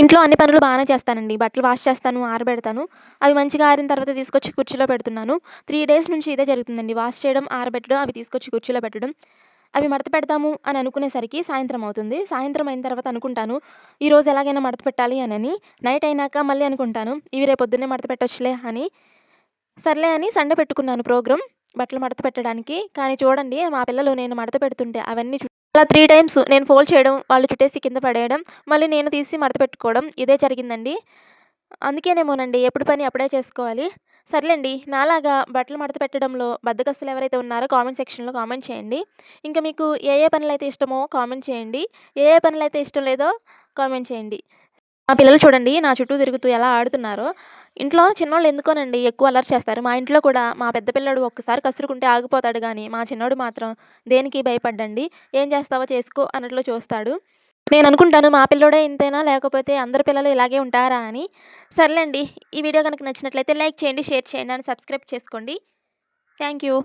ఇంట్లో అన్ని పనులు బాగానే చేస్తానండి. బట్టలు వాష్ చేస్తాను ఆరబెడతాను. అవి మంచిగా ఆరిన తర్వాత తీసుకొచ్చి కుర్చీలో పెడుతున్నాను. త్రీ డేస్ నుంచి ఇదే జరుగుతుందండి. వాష్ చేయడం ఆరబెట్టడం అవి తీసుకొచ్చి కుర్చీలో పెట్టడం. అవి మడత పెడతాము అని అనుకునేసరికి సాయంత్రం అవుతుంది. సాయంత్రం అయిన తర్వాత అనుకుంటాను ఈరోజు ఎలాగైనా మడత పెట్టాలి అని నైట్ అయినాక మళ్ళీ అనుకుంటాను ఇవి రేపొద్దున్నే మడత పెట్టొచ్చులే అని. సర్లే అని సండే పెట్టుకున్నాను ప్రోగ్రామ్ బట్టలు మడత పెట్టడానికి. కానీ చూడండి మా పిల్లలు నేను మడత పెడుతుంటే అవన్నీ అలా త్రీ టైమ్స్ నేను ఫోల్డ్ చేయడం వాళ్ళు చుట్టేసి కింద పడేయడం మళ్ళీ నేను తీసి మడత పెట్టుకోవడం ఇదే జరిగిందండి. అందుకేనేమోనండి ఎప్పుడు పని అప్పుడే చేసుకోవాలి. సర్లేండి నాలాగా బట్టలు మడత పెట్టడంలో బద్దకస్తులు ఎవరైతే ఉన్నారో కామెంట్ సెక్షన్లో కామెంట్ చేయండి. ఇంకా మీకు ఏ ఏ పనులు అయితే ఇష్టమో కామెంట్ చేయండి. ఏ ఏ పనులు అయితే ఇష్టం లేదో కామెంట్ చేయండి. మా పిల్లలు చూడండి నా చుట్టూ తిరుగుతూ ఎలా ఆడుతున్నారో. ఇంట్లో చిన్నోళ్ళు ఎందుకోనండి ఎక్కువ అలర్ట్ చేస్తారు? మా ఇంట్లో కూడా మా పెద్ద పిల్లడు ఒక్కసారి కసురుకుంటే ఆగిపోతాడు కానీ మా చిన్నోడు మాత్రం దేనికి భయపడ్డండి? ఏం చేస్తావో చేసుకో అన్నట్లు చూస్తాడు. నేను అనుకుంటాను మా పిల్లోడే ఇంతేనా? లేకపోతే అందరి పిల్లలు ఇలాగే ఉంటారా అని. సర్లేండి ఈ వీడియో కనుక నచ్చినట్లయితే లైక్ చేయండి షేర్ చేయండి అని సబ్స్క్రైబ్ చేసుకోండి. Thank you.